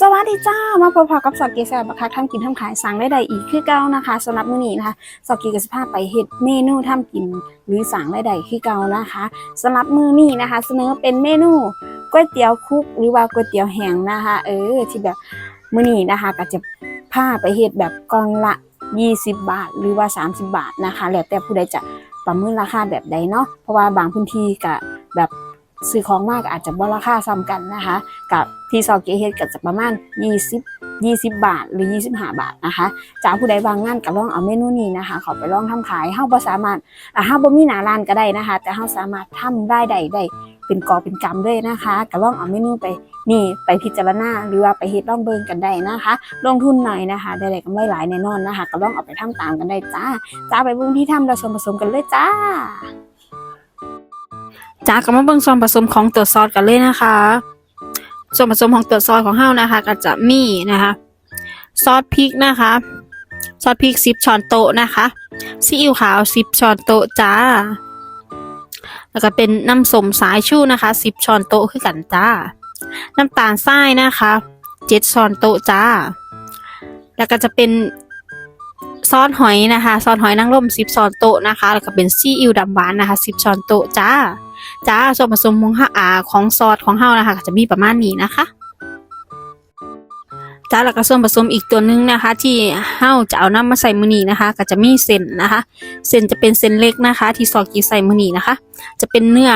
สวัสดีจ้า มาพบกับสอกเกษตรบักคักทำกินทำขายสั่งได้ใดอีกคือเก่านะคะสำหรับมื้อนี้นะคะสอกเกกับสภาพไปเฮ็ดเมนูทำกินหรือสั่งได้ใดคือเก่านะคะสำหรับมื้อนี้นะคะ เสนอเป็นเมนูก๋วยเตี๋ยวคุกหรือว่าก๋วยเตี๋ยวแห้งนะคะ เออที่แบบมื้อนี้นะคะก็จะพาไปเฮ็ดแบบกล่องละ 20 บาท หรือว่า 30 บาทนะคะ แล้วแต่ผู้ใดจะประเมินราคาแบบใดเนาะเพราะว่าบางพื้นที่ก็แบบ ซื้อของมากอาจจะบ่ราคาซ้ำกันนะคะ กับที่ซอเกเฮ็ดก็จะประมาณ 20 20 บาทหรือ 25 บาทนะคะจากผู้ใดบางงานก็ลองเอาเมนูนี้นะคะขอไปลองทำขายเฮาบ่สามารถอ่าเฮาบ่มีหน้าร้านก็ได้นะคะ แต่เฮาสามารถทำได้ได้ได้เป็นกอเป็นกำด้วยนะคะก็ลองเอาเมนูไปนี่ไปพิจารณาหรือว่าไปเฮ็ดลองเบิ่งกันได้นะคะ ลงทุนหน่อยนะคะได้กำไรหลายแน่นอนนะคะ ก็ลองเอาไปทำตามกันได้จ้าจ้าไปเบิ่งที่ทำและส่วนผสมกันเลยจ้า จากก็มาเบิ่งส่วนผสมของตัวซอสกันเลยนะคะ ส่วนผสมของตัวซอสของเฮานะคะ ก็จะมีนะคะ ซอสพริกนะคะ ซอสพริก10ช้อนโต๊ะนะคะซีอิ๊วขาว10ช้อนโต๊ะจ้า แล้วก็เป็นน้ำส้มสายชูนะคะ10ช้อนโต๊ะคือกันจ้า น้ำตาลทรายนะคะ7ช้อนโต๊ะจ้า แล้วก็จะเป็น ซอสหอยนะคะซอสหอยนางรม10ช้อนโต๊ะนะคะ แล้วก็เป็นซีอิ๊วดำหวานนะคะ10ช้อนโต๊ะจ้าจ้าส่วนผสมของห้าอาของซอสของเฮานะคะจะมีประมาณนี้นะคะจ้าแล้วก็ส่วนผสมอีกตัวหนึงนะคะ ที่เฮาจะเอาน้ำมาใส่มือนีนะคะ ก็จะมีเส้นนะคะ เส้นจะเป็นเส้นเล็กนะคะ ที่ซอกกีใส่มือนีนะคะ จะเป็นเนื้อ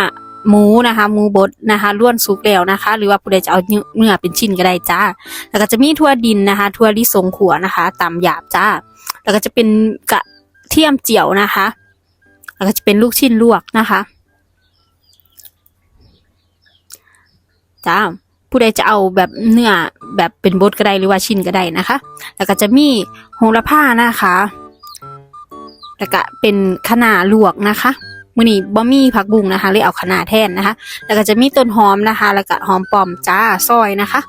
หมูนะคะหมูบดนะคะล้วนสุกแล้วนะคะ หรือว่าผู้ใดจะเอาเนื้อเป็นชิ้นก็ได้จ้า แล้วก็จะมีทั่วดินนะคะ ทั่วลิสงขัวนะคะตำหยาบจ้า แล้วก็จะเป็นกระเทียมเจียวนะคะ แล้วก็จะเป็นลูกชิ้นลวกนะคะจ้าผู้ใดจะเอาแบบเนื้อแบบเป็นบดก็ได้หรือว่าชิ้นก็ได้นะคะ แล้วก็จะมีโหระพานะคะ แล้วก็เป็นคะน้าลวกนะคะมื้อนี้บ่มีผักบุ้งนะคะเลยเอาคะน้าแทนนะคะ แล้วก็จะมีต้นหอมนะคะ แล้วก็หอมป้อมจ้าซอยนะคะ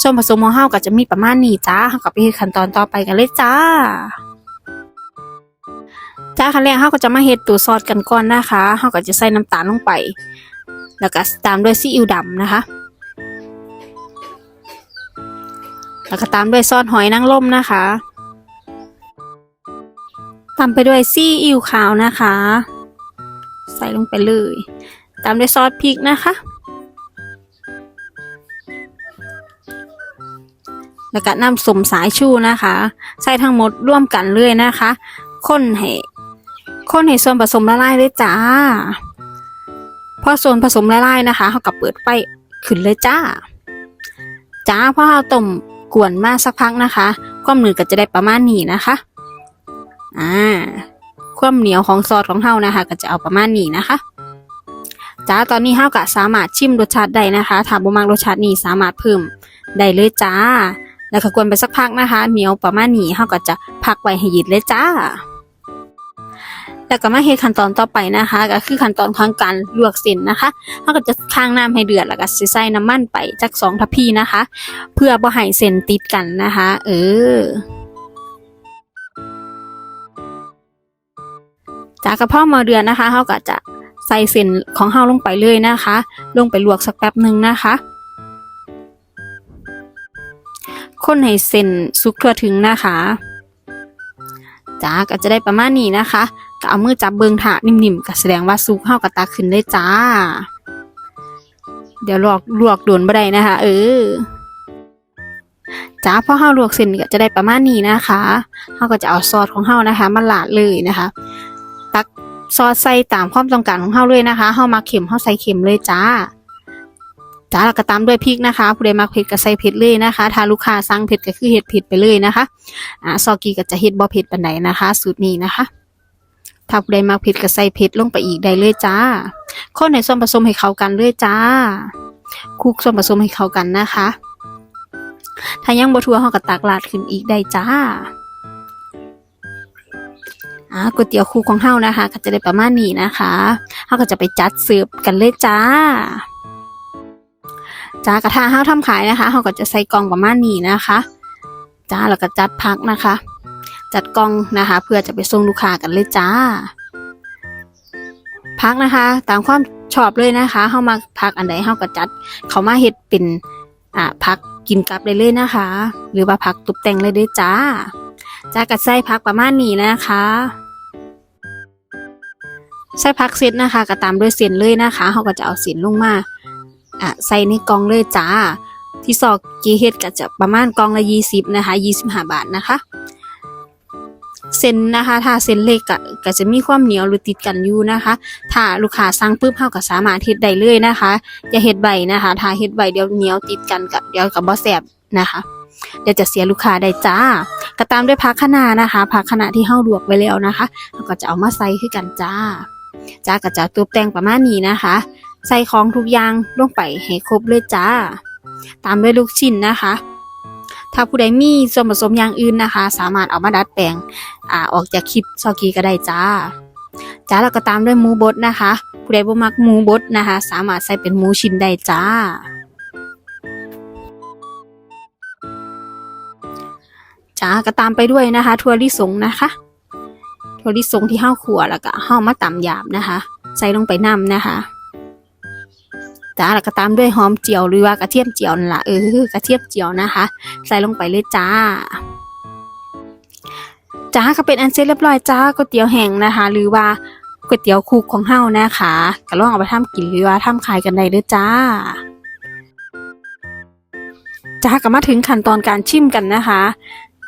ส่วนผสมของเฮาก็จะมีประมาณนี้จ้าเฮาก็ไปขั้นตอนต่อไปกันเลยจ้า จ้าขั้นแรกเฮาก็จะมาเฮ็ดตัวซอสกันก่อนนะคะเฮาก็จะใส่น้ำตาลลงไป แล้วก็ตามด้วยซีอิ๊วดำนะคะ แล้วก็ตามด้วยซอสหอยนางรมนะคะ ตามไปด้วยซีอิ๊วขาวนะคะ ใส่ลงไปเลย ตามด้วยซอสพริกนะคะ แล้วก็น้ำสมสายชูนะคะ ใส่ทั้งหมดร่วมกันเลยนะคะ คนให้ คนให้ส่วนผสมละลายเลยจ้า พอส่วนผสมละลายนะคะเขาก็เปิดไฟขึ้นเลยจ้า จ้าพอเราต้มกวนมาสักพักนะคะ ความหนืดก็จะได้ประมาณนี้นะคะ อ่า ความเหนียวของซอสของเฮานะคะ ก็จะเอาประมาณนี้นะคะจ้าตอนนี้เฮาก็สามารถชิมรสชาติได้นะคะ ถ้าบ่มักรสชาตินี้สามารถเพิ่มได้เลยจ้า แล้วก็กวนไปสักพักนะคะ เหนียวประมาณนี้เฮาก็จะพักไว้ให้เย็นเลยจ้า แล้วก็มาเฮ็ดขั้นตอนต่อไปนะคะ ก็คือขั้นตอนของการลวกเส้นนะคะเฮาก็จะค้างน้ำให้เดือดแล้วก็สิใส่น้ำมันไปจักสองทัพพีนะคะ เพื่อบ่ให้เส้นติดกันนะคะ เออจากกระเพาะมอเดือนนะคะเฮาก็จะใส่เส้นของเฮาลงไปเลยนะคะ ลงไปลวกสักแป๊บหนึ่งนะคะ คนให้เส้นสุกทั่วถึงนะคะจ้าก็จะได้ประมาณนี้นะคะ ก็เอามือจับเบิงถานิ่มๆก็แสดงว่าสุกเฮาก็ตักขึ้นได้จ้า เดี๋ยวลวกลวกโดนบ่ได้นะคะ เออจ้าพอเฮาลวกเส้นก็จะได้ประมาณนี้นะคะเฮาก็จะเอาซอสของเฮานะคะมาหลาดเลยนะคะ ตักซอสใส่ตามความต้องการของเฮาเลยนะคะเฮามาเข็มเฮาใส่เข็มเลยจ้าจ้าแล้วก็ตามด้วยพริกนะคะผู้ใดมักเผ็ดก็ใส่เผ็ดเลยนะคะ ถ้าลูกค้าสั่งเผ็ดก็คือเฮ็ดเผ็ดไปเลยนะคะอ่าซอกีก็จะเฮ็ดบ่เผ็ดปานใดนะคะ สูตรนี้นะคะ ถ้าผู้ใดมักเผ็ดก็ใส่เผ็ดลงไปอีกได้เลยจ้าคนให้ส่วนผสมให้เข้ากันเลยจ้าคลุกส่วนผสมให้เข้ากันนะคะ ถ้ายังบ่ทั่วเฮาก็ตักราดขึ้นอีกได้จ้าอ่าก๋วยเตี๋ยวครูของเฮานะคะ ก็จะได้ประมาณนี้นะคะเฮาก็จะไปจัดเสิร์ฟกันเลยจ้าจ้ากระทะเฮาทำขายนะคะเฮาก็จะใส่กล่องประมาณนี้นะคะ จ้าแล้วก็จัดพักนะคะ จัดกล่องนะคะ เพื่อจะไปส่งลูกค้ากันเลยจ้า พักนะคะ ตามความชอบเลยนะคะเฮามาพักอันใดเฮาก็จัด เขามาเฮ็ดเป็นอ่าพักกินกับได้เลยนะคะ หรือว่าผักตกแต่งเลยเด้วยจ้าจ้ากัดไส้ผักประมาณนี้นะคะไส้ผักเสร็จนะคะก็ตามด้วยเส้นเลยนะคะเขาก็จะเอาเส้นลงมาอะใส่ในกล่องเลยจ้า ที่ซอกกีเฮ็ดก็จะประมาณกล่องละยี่สิบนะคะยี่สิบห้าบาทนะคะ เส้นนะคะ ถ้าเส้นเล็กก็ก็จะมีความเหนียวหรือติดกันอยู่นะคะ ถ้าลูกค้าสั่งปุ๊บเฮาก็สามารถเฮ็ดได้เลยนะคะอย่าเฮ็ดใบนะคะ ถ้าเฮ็ดใบเดี๋ยวเหนียวติดกันกับเดี๋ยวกับบ่แซ่บนะคะเดี๋ยวจะเสียลูกค้าได้จ้าก็ตามด้วยผักคะน้านะคะผักคะน้าที่เฮาลวกไว้แล้วนะคะเราก็จะเอามาใส่คือกันจ้าจ้าก็จะตกแต่งประมาณนี้นะคะ ใส่ของทุกอย่างลงไปให้ครบเลยจ้า ตามด้วยลูกชิ้นนะคะ ถ้าผู้ใดมีส่วนผสมอย่างอื่นนะคะ สามารถเอามาดัดแปลงอ่าออกจากคลิปซอกีก็ได้จ้าจ้าแล้วก็ตามด้วยหมูบดนะคะ ผู้ใดบ่มักหมูบดนะคะ สามารถใส่เป็นหมูชิ้นได้จ้า จ้าก็ตามไปด้วยนะคะถั่วลิสงนะคะถั่วลิสงที่ห้าขัวแล้วก็ห้ามาตำหยาบนะคะ ใส่ลงไปน้ำนะคะ จ้าแล้วก็ตามด้วยหอมเจียวหรือว่ากระเทียมเจียวนั่นละเออกระเทียมเจียวนะคะ ใส่ลงไปเลยจ้าจ้าก็เป็นอันเสร็จเรียบร้อยจ้าก๋วยเตี๋ยวแห้งนะคะ หรือว่าก๋วยเตี๋ยวคุกของเฮานะคะก็ลองเอาไปทำกินหรือว่าทำขายกันได้เลยจ้าจ้าก็มาถึงขั้นตอนการชิมกันนะคะ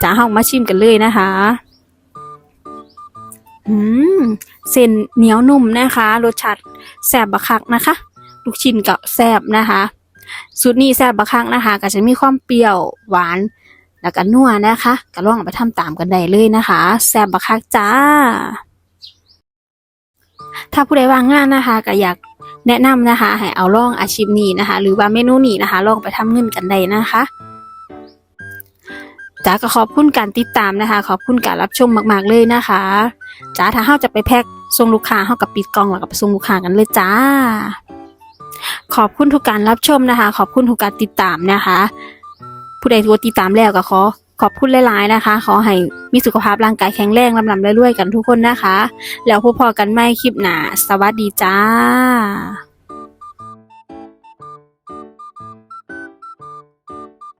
จ้าเฮามาชิมกันเลยนะคะอืมเส้นเหนียวนุ่มนะคะ รสชาติแซบบักคักนะคะ ลูกชิ้นก็แซ่บนะคะสูตรนี้แซ่บบักคักนะคะ ก็จะมีความเปรี้ยวหวานแล้วก็นัวนะคะก็ลองไปทำตามกันได้เลยนะคะ แซ่บบักคักจ้า ถ้าผู้ใดว่างงานนะคะก็อยากแนะนำนะคะ ให้เอาลองอาชีพนี้นะคะ หรือว่าเมนูนี้นะคะ ลองไปทำเงินกันได้นะคะจ้าก็ขอบคุณการติดตามนะคะ ขอบคุณการรับชมมาก ๆ เลยนะคะจ้าถ้าเฮาจะไปแพ็คส่งลูกค้าเฮากับปิดกล่องแล้วก็ไปส่งลูกค้ากันเลยจ้า ขอบคุณทุกการรับชมนะคะ ขอบคุณทุกการติดตามนะคะ ผู้ใดทัวติดตามแล้วก็ขอขอบคุณหลายๆนะคะ ขอให้มีสุขภาพร่างกายแข็งแรงลำลำรวยๆกันทุกคนนะคะ แล้วพบพอกันใหม่คลิปหน้าสวัสดีจ้า